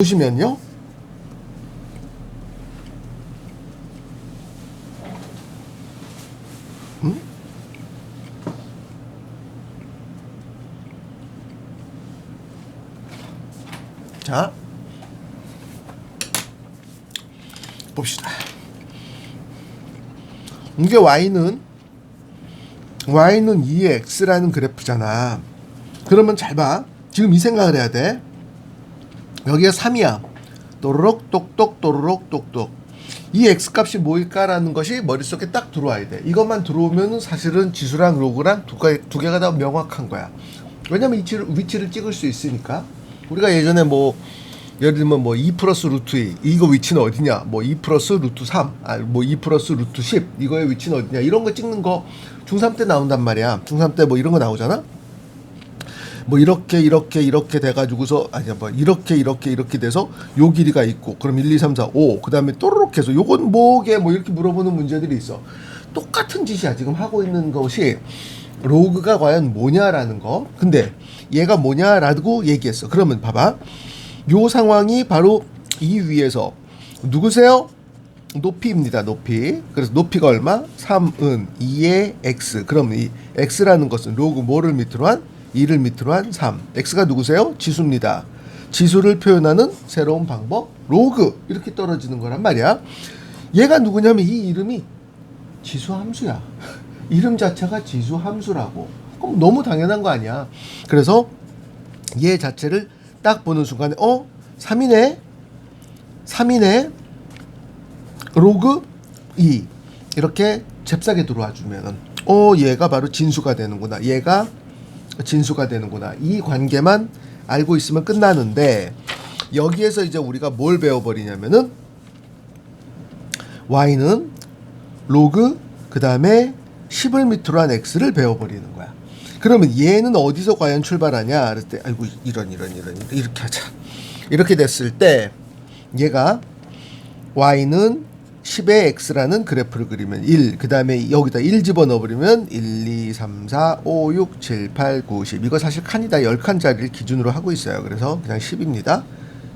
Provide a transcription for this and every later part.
보시면요. 음? 자, 봅시다. 이게 y는 y는 2x라는 그래프잖아. 그러면 잘 봐. 지금 이 생각을 해야 돼. 여기가 3이야. 또르륵 똑똑 또르륵 똑똑. 이 x 값이 뭐일까라는 것이 머릿속에 딱 들어와야 돼. 이것만 들어오면 사실은 지수랑 로그랑 두, 가, 두 개가 다 명확한 거야. 왜냐면 위치를, 위치를 찍을 수 있으니까. 우리가 예전에 뭐 예를 들면 뭐 2 플러스 루트 2 이거 위치는 어디냐 뭐 2 플러스 루트 3아뭐2 플러스 루트 10 이거의 위치는 어디냐 이런 거 찍는 거 중3 때 나온단 말이야 중3 때 뭐 이런 거 나오잖아 뭐 이렇게 이렇게 이렇게 돼가지고서 아니야 뭐 이렇게 이렇게 이렇게 돼서 요 길이가 있고 그럼 1, 2, 3, 4, 5 그다음에 또르륵 해서 요건 뭐게 뭐 이렇게 물어보는 문제들이 있어 똑같은 짓이야 지금 하고 있는 것이 로그가 과연 뭐냐라는 거 근데 얘가 뭐냐라고 얘기했어 그러면 봐봐 요 상황이 바로 이 위에서 누구세요? 높이입니다. 높이. 그래서 높이가 얼마? 3은 2의 x. 그럼 이 x라는 것은 로그 뭐를 밑으로 한? 2를 밑으로 한 3. x가 누구세요? 지수입니다. 지수를 표현하는 새로운 방법 로그 이렇게 떨어지는 거란 말이야. 얘가 누구냐면 이 이름이 지수 함수야. 이름 자체가 지수 함수라고. 그럼 너무 당연한 거 아니야. 그래서 얘 자체를 딱 보는 순간에 어? 3이네? 3이네? 로그 2 이렇게 잽싸게 들어와 주면은 어 얘가 바로 진수가 되는구나 얘가 진수가 되는구나. 이 관계만 알고 있으면 끝나는데 여기에서 이제 우리가 뭘 배워버리냐면은 y는 로그 그 다음에 10을 밑으로 한 x를 배워버리는 거야. 그러면 얘는 어디서 과연 출발하냐? 그랬을 때 아이고 이런 이런 이런 이렇게 하자. 이렇게 됐을 때 얘가 y는 10의 x라는 그래프를 그리면 1, 그 다음에 여기다 1 집어넣어버리면 1, 2, 3, 4, 5, 6, 7, 8, 9, 10 이거 사실 칸이 다 10칸짜리를 기준으로 하고 있어요 그래서 그냥 10입니다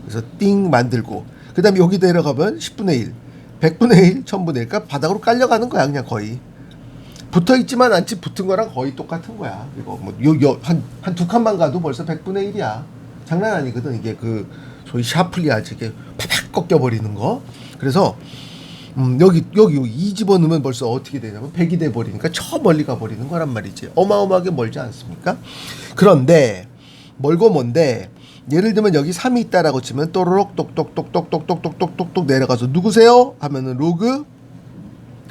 그래서 띵 만들고 그 다음에 여기 내려가면 10분의 1 100분의 1, 1000분의 1 그러니까 바닥으로 깔려가는 거야 그냥 거의 붙어 있지만 않지 붙은 거랑 거의 똑같은 거야. 이거 뭐 요 요 한 한 두 칸만 가도 벌써 100분의 1이야. 장난 아니거든. 이게 그 소위 샤플리아지 이게 팍팍 꺾여 버리는 거. 그래서 음 여기 여기 이 집어 넣으면 벌써 어떻게 되냐면 100이 돼 버리니까 저 멀리 가 버리는 거란 말이지. 어마어마하게 멀지 않습니까? 그런데 멀고 먼데 예를 들면 여기 3이 있다라고 치면 또르륵 똑똑똑똑똑똑똑똑똑 내려가서 누구세요? 하면은 로그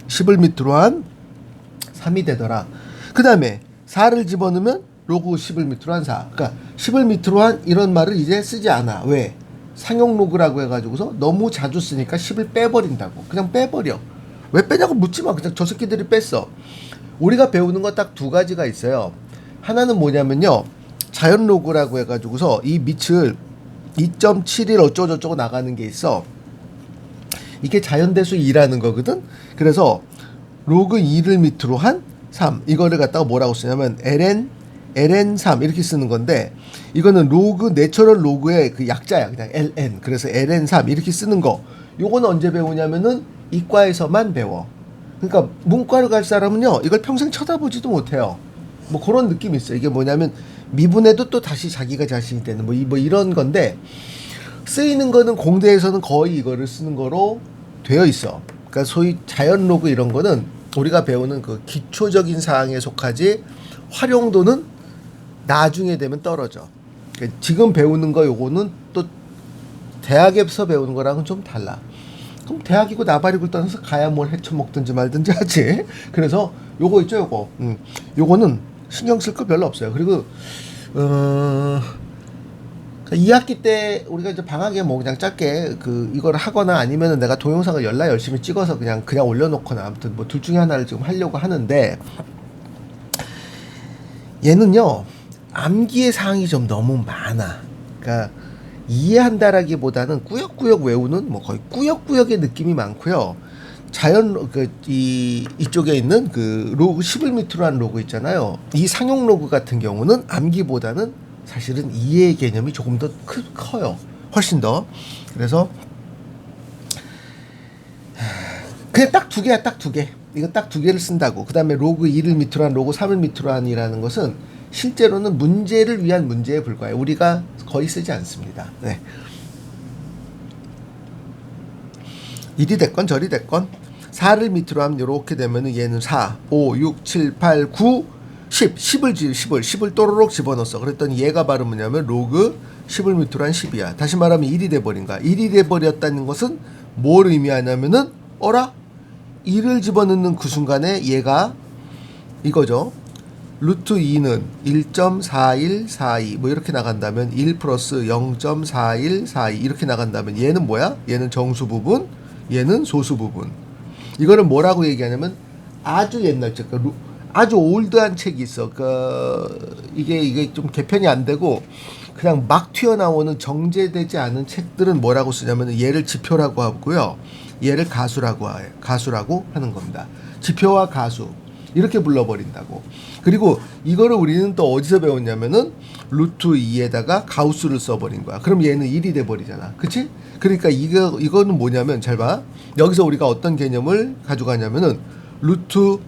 10을 밑으로 한 3이 되더라. 그 다음에 4를 집어넣으면 로그 10을 밑으로 한 4. 그러니까 10을 밑으로 한 이런 말을 이제 쓰지 않아. 왜? 상용 로그라고 해가지고서 너무 자주 쓰니까 10을 빼버린다고. 그냥 빼버려. 왜 빼냐고 묻지 마. 그냥 저 새끼들이 뺐어. 우리가 배우는 거딱두 가지가 있어요. 하나는 뭐냐면요. 자연 로그라고 해가지고서 이 밑을 2.71 어쩌고저쩌고 나가는 게 있어. 이게 자연대수 2라는 거거든. 그래서 로그 2를 밑으로 한 3. 이거를 갖다가 뭐라고 쓰냐면 ln ln3 이렇게 쓰는 건데 이거는 로그 내처럴 로그의 그 약자야. 그냥 ln. 그래서 ln3 이렇게 쓰는 거. 요거는 언제 배우냐면은 이과에서만 배워. 그러니까 문과를 갈 사람은요. 이걸 평생 쳐다보지도 못해요. 뭐 그런 느낌이 있어요. 이게 뭐냐면 미분해도 또 다시 자기가 자신이 되는 뭐, 이, 뭐 이런 건데 쓰이는 거는 공대에서는 거의 이거를 쓰는 거로 되어 있어. 그러니까 소위 자연 로그 이런 거는 우리가 배우는 그 기초적인 사항에 속하지 활용도는 나중에 되면 떨어져. 그러니까 지금 배우는 거 요거는 또 대학에서 배우는 거랑은 좀 달라. 그럼 대학이고 나발이고 떠나서 가야 뭘 헤쳐먹든지 말든지 하지. 그래서 요거 있죠, 요거. 음, 요거는 신경 쓸 거 별로 없어요. 그리고 어. 2학기 때 우리가 이제 방학에 뭐 그냥 짧게 그 이걸 하거나 아니면은 내가 동영상을 열라 열심히 찍어서 그냥 그냥 올려놓거나 아무튼 뭐 둘 중에 하나를 지금 하려고 하는데 얘는요 암기의 사항이 좀 너무 많아. 그러니까 이해한다라기보다는 꾸역꾸역 외우는 뭐 거의 꾸역꾸역의 느낌이 많고요. 자연 그이 이쪽에 있는 그 로그 10을 밑으로 한 로그 있잖아요. 이 상용 로그 같은 경우는 암기보다는 사실은 이해의 개념이 조금 더 크, 커요. 훨씬 더. 그래서 그냥 딱 두 개야, 딱 두 개. 이거 딱 두 개를 쓴다고. 그 다음에 로그 2를 밑으로 한, 로그 3을 밑으로 한이라는 것은 실제로는 문제를 위한 문제에 불과해요. 우리가 거의 쓰지 않습니다. 네. 이리 됐건 저리 됐건 4를 밑으로 하면 이렇게 되면은 얘는 4, 5, 6, 7, 8, 9, 10, 10을 지 10을 10을 또로록 집어넣었어. 그랬더니 얘가 바로 뭐냐면 로그 10을 밑으로 한 10이야. 다시 말하면 1이 돼 버린 거야. 1이 돼 버렸다는 것은 뭘 의미하냐면은 어라 1을 집어넣는 그 순간에 얘가 이거죠. 루트 2는 1.4142 뭐 이렇게 나간다면 1 플러스 0.4142 이렇게 나간다면 얘는 뭐야? 얘는 정수 부분, 얘는 소수 부분. 이거를 뭐라고 얘기하냐면 아주 옛날 책, 그 루- 아주 올드한 책이 있어. 그 이게 이게 좀 개편이 안 되고 그냥 막 튀어나오는 정제되지 않은 책들은 뭐라고 쓰냐면 얘를 지표라고 하고요. 얘를 가수라고 해, 가수라고 하는 겁니다. 지표와 가수 이렇게 불러버린다고. 그리고 이거를 우리는 또 어디서 배웠냐면은 루트 2에다가 가우스를 써버린 거야. 그럼 얘는 1이 돼버리잖아. 그치? 그러니까 이거, 이거는 뭐냐면 잘 봐. 여기서 우리가 어떤 개념을 가져가냐면은 루트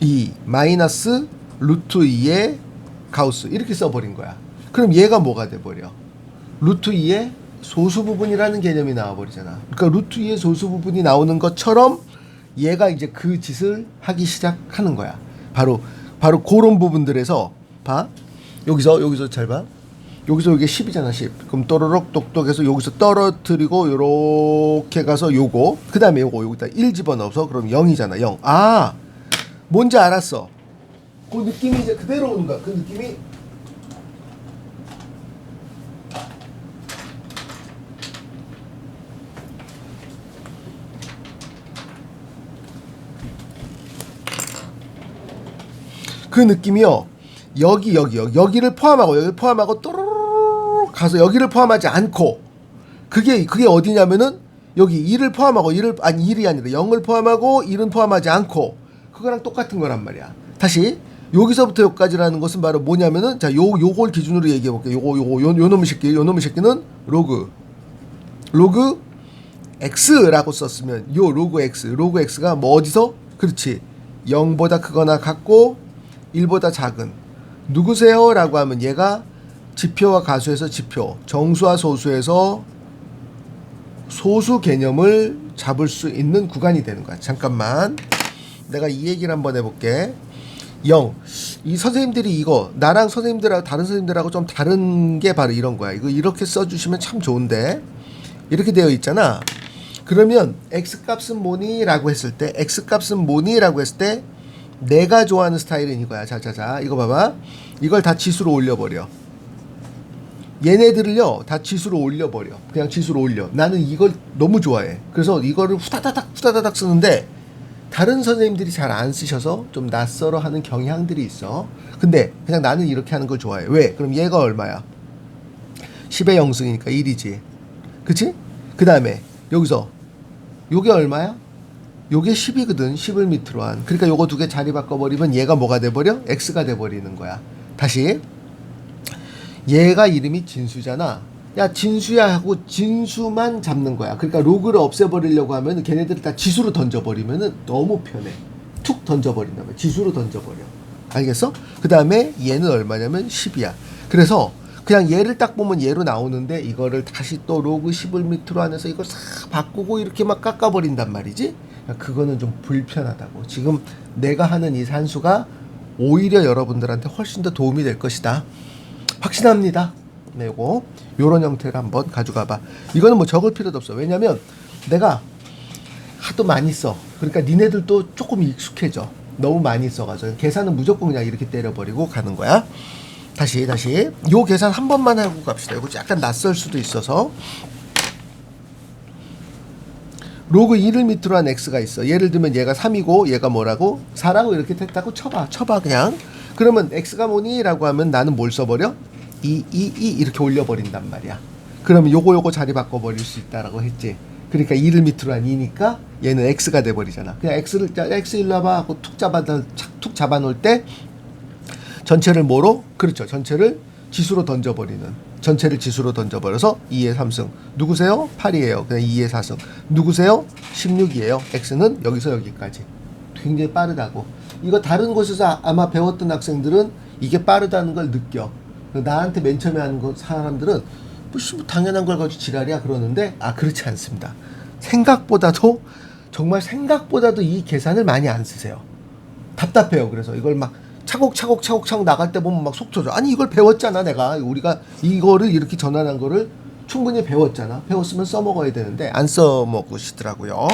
2 마이너스 루트 2의 가우스 이렇게 써버린 거야. 그럼 얘가 뭐가 돼버려? 루트 2의 소수 부분이라는 개념이 나와버리잖아. 그러니까 루트 2의 소수 부분이 나오는 것처럼 얘가 이제 그 짓을 하기 시작하는 거야. 바로 바로 그런 부분들에서 봐. 여기서 여기서 잘 봐. 여기서 이게 10이잖아, 10. 그럼 또르륵 똑똑해서 여기서 떨어뜨리고 요렇게 가서 요거. 그 다음에 요거 여기다 1 집어넣어서 그럼 0이잖아. 0. 아. 뭔지 알았어. 그 느낌이 이제 그대로 거야. 그 느낌이 그 느낌이요. 여기 여기 여기 여기를 포함하고 여기 포함하고 또르르 가서 여기를 포함하지 않고 그게 그게 어디냐면은 여기 1을 포함하고 1을 아니 1이 아니라 0을 포함하고 1은 포함하지 않고 그거랑 똑같은 거란 말이야. 다시 여기서부터 여기까지라는 것은 바로 뭐냐면은 자, 요 요걸 기준으로 얘기해 볼게요. 요거 요거 요, 요 놈의 새끼 요 놈의 새끼는 로그 로그 x라고 썼으면 요 로그 x 로그 x가 뭐 어디서 그렇지 0보다 크거나 같고 1보다 작은 누구세요? 라고 하면 얘가 지표와 가수에서 지표 정수와 소수에서 소수 개념을 잡을 수 있는 구간이 되는 거야 잠깐만 내가 이 얘기를 한번 해볼게 0. 이 선생님들이 이거 나랑 선생님들하고 다른 선생님들하고 좀 다른 게 바로 이런 거야. 이거 이렇게 써주시면 참 좋은데 이렇게 되어 있잖아. 그러면 x 값은 뭐니?라고 했을 때 x 값은 뭐니?라고 했을 때 내가 좋아하는 스타일은 이거야. 자자자 이거 봐봐. 이걸 다 지수로 올려버려. 얘네들을요 다 지수로 올려버려. 그냥 지수로 올려. 나는 이걸 너무 좋아해. 그래서 이거를 후다다닥 후다다닥 쓰는데 다른 선생님들이 잘 안 쓰셔서 좀 낯설어 하는 경향들이 있어. 근데 그냥 나는 이렇게 하는 걸 좋아해. 왜? 그럼 얘가 얼마야? 10의 0승이니까 1이지. 그치? 그 다음에 여기서 요게 얼마야? 요게 10이거든. 10을 밑으로 한. 그러니까 요거 두 개 자리 바꿔버리면 얘가 뭐가 돼버려? X가 돼버리는 거야. 다시. 얘가 이름이 진수잖아. 야 진수야 하고 진수만 잡는 거야. 그러니까 로그를 없애버리려고 하면 걔네들을 다 지수로 던져버리면은 너무 편해. 툭 던져버린다 말 지수로 던져버려. 알겠어? 그 다음에 얘는 얼마냐면 10이야. 그래서 그냥 얘를 딱 보면 얘로 나오는데 이거를 다시 또 로그 10을 밑으로 안에서 이걸 싹 바꾸고 이렇게 막 깎아버린단 말이지. 그거는 좀 불편하다고. 지금 내가 하는 이 산수가 오히려 여러분들한테 훨씬 더 도움이 될 것이다. 확신합니다. 네, 요거 요런 형태를 한번 가져가 봐. 이거는 뭐 적을 필요도 없어. 왜냐면 내가 하도 많이 써. 그러니까 니네들도 조금 익숙해져. 너무 많이 써가지고 계산은 무조건 그냥 이렇게 때려버리고 가는 거야. 다시 다시 요 계산 한 번만 하고 갑시다. 이거 약간 낯설 수도 있어서 로그 2를 밑으로 한 x가 있어. 예를 들면 얘가 3이고 얘가 뭐라고? 4라고 이렇게 됐다고 쳐봐. 쳐봐 그냥. 그러면 x가 뭐니? 라고 하면 나는 뭘 써버려? 2, 2, 2 이렇게 올려버린단 말이야. 그러면 요거 요거 자리 바꿔버릴 수 있다라고 했지. 그러니까 2를 밑으로 한 2니까 얘는 x가 돼버리잖아. 그냥 x를 자, x 일로 와봐 하고 툭 잡아 툭 잡아놓을 때 전체를 뭐로? 그렇죠. 전체를 지수로 던져버리는 전체를 지수로 던져버려서 2의 3승. 누구세요? 8이에요. 그냥 2의 4승. 누구세요? 16이에요. X는 여기서 여기까지. 굉장히 빠르다고. 이거 다른 곳에서 아- 아마 배웠던 학생들은 이게 빠르다는 걸 느껴. 나한테 맨 처음에 하는 거 사람들은 뭐, 씨, 뭐 당연한 걸 가지고 지랄이야 그러는데 아 그렇지 않습니다. 생각보다도 정말 생각보다도 이 계산을 많이 안 쓰세요. 답답해요. 그래서 이걸 막 차곡차곡 차곡차곡 나갈 때 보면 막 속 터져. 아니 이걸 배웠잖아 내가. 우리가 이거를 이렇게 전환한 거를 충분히 배웠잖아. 배웠으면 써먹어야 되는데 안 써먹으시더라고요.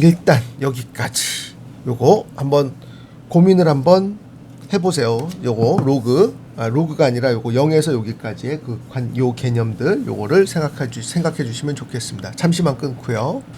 일단 여기까지. 요거 한번 고민을 한번 해보세요. 요거 로그 아, 로그가 아니라 요거 0에서 여기까지의 그 관 요 개념들 요거를 생각해 주 생각해 주시면 좋겠습니다. 잠시만 끊고요.